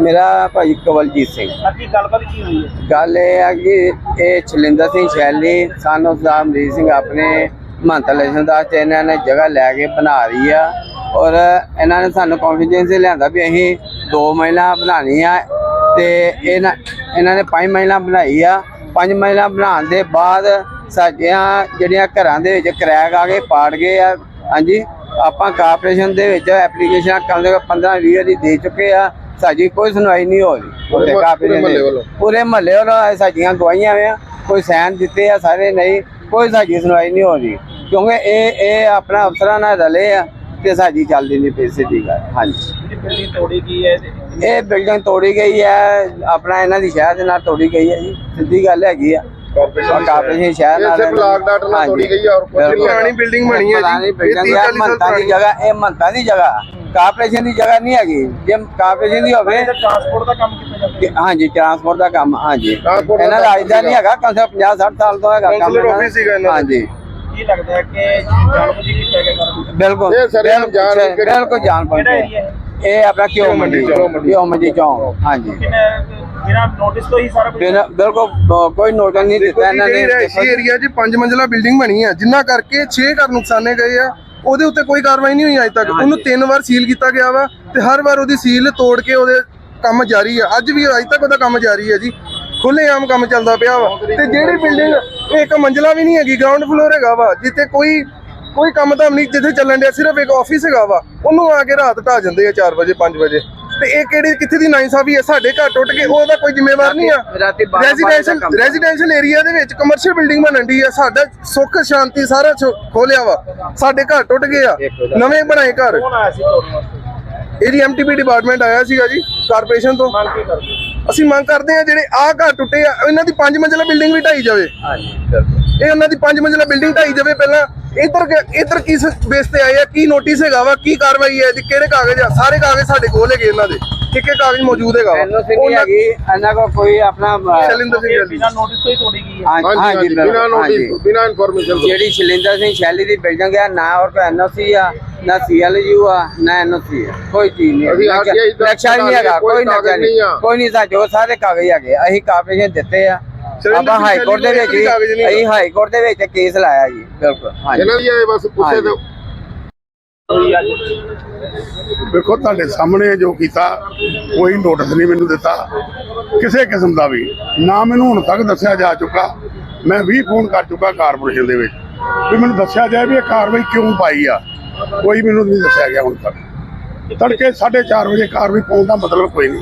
ਮੇਰਾ ਭਾਈ ਕਵਲਜੀਤ ਸਿੰਘ। ਅੱਗੇ ਗੱਲਬਾਤ ਕੀ ਹੋਈ ਹੈ? ਗੱਲ ਇਹ ਆ ਕਿ ਇਹ ਛਲਿੰਦਰ ਸਿੰਘ ਸ਼ੈਲੀ ਸਾਨੂੰ ਦਾ ਅਮਰੀਕ ਸਿੰਘ ਆਪਣੇ ਮਹੰਤਾ ਲੇਸ਼ਨ ਦਾਸ ਤੇ ਇਹਨਾਂ ਨੇ ਜਗ੍ਹਾ ਲੈ ਕੇ ਬਣਾ ਰਹੀ ਆ। ਔਰ ਇਹਨਾਂ ਨੇ ਸਾਨੂੰ ਕੌਨਫੀਡੈਂਸ ਲਿਆਂਦਾ ਵੀ ਅਸੀਂ ਦੋ ਮਹਿਲਾ ਬਣਾਉਣੀ ਆ ਤੇ ਇਹਨਾਂ ਇਹਨਾਂ ਨੇ ਪੰਜ ਮਹਿਲਾ ਬਣਾਈ ਆ। ਪੰਜ ਮਹਿਲਾ ਬਣਾਉਣ ਦੇ ਬਾਅਦ ਸਾਡੀਆਂ ਜਿਹੜੀਆਂ ਘਰਾਂ ਦੇ ਵਿੱਚ ਕਰੈਕ ਆ ਗਏ ਪਾੜ ਗਏ ਆ। ਹਾਂਜੀ ਆਪਾਂ ਕਾਰਪੋਰੇਸ਼ਨ ਦੇ ਵਿੱਚ ਐਪਲੀਕੇਸ਼ਨ ਕਮ 15 20 ਵਾਰੀ ਦੇ ਚੁੱਕੇ ਆ। ਸਾਡੀ ਕੋਈ ਸੁਣਵਾਈ ਨਹੀਂ ਹੋ ਰਹੀ। ਉੱਥੇ ਕਾਰਪੋਰੇਸ਼ਨ ਦੇ ਪੂਰੇ ਮਹੱਲੇ ਵੱਲੋਂ? ਸਾਡੀਆਂ ਗਵਾਹੀਆਂ ਆ ਕੋਈ ਸਾਈਨ ਦਿੱਤੇ ਆ ਸਾਰੇ ਨਹੀਂ ਕੋਈ ਸਾਡੀ ਸੁਣਵਾਈ ਨਹੀਂ ਹੋ ਰਹੀ। ਕਿਉਂਕਿ ਇਹ ਇਹ ਆਪਣਾ ਅਫਸਰਾਂ ਨਾਲ ਰਲੇ ਆ ਤੇ ਸਾਡੀ ਚੱਲਦੀ ਨਹੀਂ ਪਈ ਸਿੱਧੀ ਗੱਲ। ਹਾਂਜੀ। ਬਿਲਡਿੰਗ ਤੋੜੀ ਗਈ ਹੈ ਇਹ ਬਿਲਡਿੰਗ ਤੋੜੀ ਗਈ ਹੈ ਆਪਣਾ ਇਹਨਾਂ ਦੀ ਸ਼ਹਿਰ ਦੇ ਨਾਲ ਤੋੜੀ ਗਈ ਹੈ ਜੀ ਸਿੱਧੀ ਗੱਲ ਹੈਗੀ ਆ। ਕਾਰਪੋਰੇਸ਼ਨ ਸ਼ਹਿਰ। ਨਾਲ ਇਹ ਸਿਰਫ ਲਾਗ ਡਾਟ ਨਾਲ ਤੋੜੀ ਗਈ ਆ, ਹੋਰ ਕੁਛ ਨਹੀਂ ਪੁਰਾਣੀ ਬਿਲਡਿੰਗ ਬਣੀ ਹੈ ਜੀ। ਬਿਲਡਿੰਗ ਹੈ ਮੰਤਾ ਦੀ ਜਗ੍ਹਾ ਇਹ ਮੰਤਾ ਦੀ ਜਗ੍ਹਾ। ਕਾਰਪੋਰੇਸ਼ਨ ਦੀ ਜਗ੍ਹਾ ਨਹੀਂ ਹੈਗੀ। ਜੇ ਕਾਰਪੋਰੇਸ਼ਨ ਦੀ ਹੋਵੇ ਇਹਦਾ ਟਰਾਂਸਪੋਰਟ ਦਾ ਕੰਮ ਕੀਤਾ ਜਾਂਦਾ ਕਿ- ਹਾਂਜੀ ਟਰਾਂਸਪੋਰਟ ਦਾ ਕੰਮ ਹਾਂਜੀ। Transport ਦਾ ਇਹਨਾਂ ਦਾ ਕੰਮ ਅੱਜ ਦਾ ਨਹੀਂ ਹੈਗਾ ਕਮ ਸੇ ਕਮ 50 60 ਸਾਲ ਤੋਂ ਹੈਗਾ। ਕੰਮ Councillor ਇਹਨਾਂ ਦਾ। office ਸੀਗਾ ਇਹਨਾਂ ਦਾ। ਹਾਂਜੀ। ਕੀ ਲੱਗਦਾ ਹੈ ਕਿ ਜਾਣਬੁੱਝ ਕੇ ਕੀਤਾ ਗਿਆ ਕੰਮ ਬਿਲਕੁਲ। ਇਹ ਸਾਰੇ ਬਿਲਕੁਲ- ਜਾਣ ਕੇ- ਬਿਲਕੁਲ ਜਾਣ ਕਿਹੜਾ ਪਾਉਂਦੇ ਏਰੀਆ ਹੈ? ਇਹ ਆਪਣਾ ਕਿਉਂ ਮੰਡੀ ਕਿਉਂ ਮੰਡੀ ਚੌਂਕ। ਹਾਂਜੀ। ਕਿਨੇ ਬਿਨਾ ਨੋਟਿਸ ਤੋਂ ਹੀ ਸਾਰਾ ਕੁਝ ਬਿਨਾਂ- ਬਿਲਕੁਲ ਬ- ਕੋਈ ਨੋਟਿਸ ਨਹੀਂ ਦਿੱਤਾ ਇਹਨਾਂ ਨੇ ਰਿਹਾਇਸ਼ੀ ਏਰੀਆ 'ਚ ਪੰਜ ਮੰਜ਼ਲਾ ਬਿਲਡਿੰਗ ਬਣੀ ਹੈ ਜਿੰਨਾ ਕਰਕੇ 6 ਘਰ ਨੁਕਸਾਨੇ ਗਏ ਆ ਉਹਦੇ ਉੱਤੇ ਕੋਈ ਕਾਰਵਾਈ ਨਹੀਂ ਹੋਈ ਅਜੇ ਤੱਕ। ਉਹਨੂੰ ਤਿੰਨ ਵਾਰ ਸੀਲ ਕੀਤਾ ਗਿਆ ਵਾ ਤੇ ਹਰ ਵਾਰ ਉਹਦੀ ਸੀਲ ਤੋੜ ਕੇ ਉਹਦੇ ਕੰਮ ਜਾਰੀ ਆ। ਅੱਜ ਵੀ ਅਜੇ ਤੱਕ ਉਹਦਾ ਕੰਮ ਜਾਰੀ ਹੈ ਜੀ। ਖੁੱਲੇ ਆਮ ਕੰਮ ਚੱਲਦਾ ਪਿਆ ਵਾ। ਤੇ ਜਿਹੜੀ ਬਿਲਡਿੰਗ ਇੱਕ ਮੰਜ਼ਲਾ ਵੀ ਨਹੀਂ ਹੈਗੀ ਗਰਾਊਂਡ ਫਲੋਰ ਹੈਗਾ ਵਾ ਜਿੱਥੇ ਕੋਈ ਕੋਈ ਕੰਮ ਤਾਂ ਨਹੀਂ ਜਿੱਥੇ ਚੱਲਣ ਡਿਆ ਸਿਰਫ ਇੱਕ ਆਫਿਸ ਹੈਗਾ ਵਾ। ਉਹਨੂੰ ਆ ਕੇ ਰਾਤ ਢਾ ਜਾਂਦੇ ਆ 4 ਵਜੇ 5 ਵਜੇ। ਤੇ ਇਹ ਕਿਹੜੀ ਕਿੱਥੇ ਦੀ ਨਾਇਸਾਫੀ ਹੈ? ਸਾਡੇ ਘਰ ਟੁੱਟ ਕੇ ਉਹਦਾ ਕੋਈ ਜ਼ਿੰਮੇਵਾਰ ਨਹੀਂ ਆ। ਰੈਜ਼ੀਡੈਂਸ਼ੀਅਲ। ਰੈਜ਼ੀਡੈਂਸ਼ੀਅਲ ਏਰੀਆ ਦੇ ਵਿੱਚ ਕਮਰਸ਼ੀਅਲ ਬਿਲਡਿੰਗ ਬਣਨ ਦੀ ਆ। ਸਾਡਾ ਸੁੱਖ ਸ਼ਾਂਤੀ ਸਾਰਾ ਖੋਲਿਆ ਵਾ। ਸਾਡੇ ਘਰ ਟੁੱਟ ਗਏ ਆ। ਨਵੇਂ ਬਣਾਏ ਘਰ। ਇਹਦੀ ਐਮਟੀਪੀ ਡਿਪਾਰਟਮੈਂਟ ਆਇਆ ਸੀਗਾ ਜੀ ਕਾਰਪੋਰੇਸ਼ਨ ਤੋਂ। ਅਸੀਂ ਮੰਗ ਕਰਦੇ ਆ ਜਿਹੜੇ ਆਹ ਘਰ ਟੁੱਟੇ ਆ ਇਹਨਾਂ ਦੀ ਪੰਜ ਮੰਜ਼ਿਲਾ ਬਿਲਡਿੰਗ ਵੀ ਢਾਈ ਜਾਵੇ। ਇਹ ਉਹਨਾਂ ਦੀ ਪੰਜ ਮੰਜ਼ਿਲਾ ਬਿਲਡਿੰਗ ਢਾਈ ਜਾਵੇ ਪਹਿਲਾਂ। ਇੱਧਰ ਕ- ਇੱਧਰ ਕਿਸ ਬੇਸ ਤੇ ਆਏ ਆ? ਕੀ ਨੋਟਿਸ ਹੈਗਾ ਵਾ? ਕੀ ਕਾਰਵਾਈ ਹੈ ਜੀ? ਕਿਹੜੇ ਕਾਗਜ਼ ਆ? ਸਾਰੇ ਕਾਗਜ਼ ਸਾਡੇ ਕੋਲ ਹੈਗੇ ਇਹਨਾਂ ਦੇ। ਇੱਕ ਕਾਗਜ਼ ਮੌਜੂਦ ਹੈਗਾ ਵਾ। ਐਨਓਸੀ ਨਹੀਂ ਉਹਨਾਂ- ਹੈਗੀ ਇਹਨਾਂ ਕੋਲ ਕੋਈ ਆਪਣਾ ਅ, ਸ਼ੈਲਿੰਦਰ ਸਿੰਘ ਇਹ ਜਲਦੀ ਬਿਨਾ ਨੋਟਿਸ ਤੋਂ ਹੀ ਤੋੜੀ ਗਈ ਹੈ। ਹਾਂ- ਹਾਂਜੀ ਹਾਂਜੀ ਹਾਂਜੀ ਬਿਲਕੁਲ, ਬਿਨਾਂ ਹਾਂਜੀ। ਨੋਟਿਸ ਬਿਨਾਂ ਇਨਫੋਰਮੇਸ਼ਨ ਤੋਂ। ਜਿਹੜੀ ਸ਼ਲਿੰਦਰ ਸਿੰਘ ਸ਼ੈਲੀ ਦੀ ਬਿਲਡਿੰਗ ਆ ਨਾ ਔਰ ਕੋਈ ਐਨਓਸੀ ਆ ਨਾ ਸੀਐਲਯੂ ਆ ਨਾ ਐਨਓਸੀ ਆ। ਕੋਈ ਚੀਜ਼ ਨਹੀਂ ਅਸੀਂ RTI ਦਾ ਨਕਸ਼ਾ ਨਹੀਂ ਹੈਗਾ ਕੋਈ ਕਾਗਜ਼ ਨਕਸ਼ਾ ਨਹੀਂ। ਆ। ਕੋਈ ਨਹੀਂ ਸਾ ਜੋ ਸਾਰੇ ਕਾਗਜ਼ ਹੈਗੇ ਅਸੀਂ ਕਾਰਪੋਰੇਸ਼ਨ ਦਿੱਤੇ ਆ। ਆਪਾਂ ਹਾਈ ਕੋਰਟ ਦੇ ਵਿੱਚ ਨਹੀਂ ਅਸੀਂ ਹਾਈ ਕੋਰਟ ਦੇ ਵਿੱਚ ਕੇਸ ਲਾਇਆ ਜੀ ਬਿਲਕੁਲ ਹਾਂਜੀ। ਇਹਨਾਂ ਦੀ ਇਹ ਬਸ ਪੁੱਛੇ। ਤੋਂ ਵੇਖੋ ਤੁਹਾਡੇ ਸਾਹਮਣੇ ਜੋ ਕੀਤਾ ਕੋਈ ਨੋਟਿਸ ਨਹੀਂ ਮੈਨੂੰ ਦਿੱਤਾ। ਕਿਸੇ ਕਿਸਮ ਦਾ ਵੀ। ਨਾ ਮੈਨੂੰ ਹੁਣ ਤੱਕ ਦੱਸਿਆ ਜਾ ਚੁੱਕਾ। ਮੈਂ 20 ਫੋਨ ਕਰ ਚੁੱਕਾ ਕਾਰਪੋਰੇਸ਼ਨ ਦੇ ਵਿੱਚ। ਵੀ ਮੈਨੂੰ ਦੱਸਿਆ ਜਾਏ ਵੀ ਇਹ ਕਾਰਵਾਈ ਕਿਉਂ ਪਾਈ ਆ। ਕੋਈ ਮੈਨੂੰ ਨਹੀਂ ਦੱਸਿਆ ਗਿਆ ਹੁਣ ਤੱਕ। ਤੜਕੇ 4:30 ਵਜੇ ਕਾਰਵਾਈ ਪਾਉਣ ਦਾ ਮਤਲਬ ਕੋਈ ਨਹੀਂ।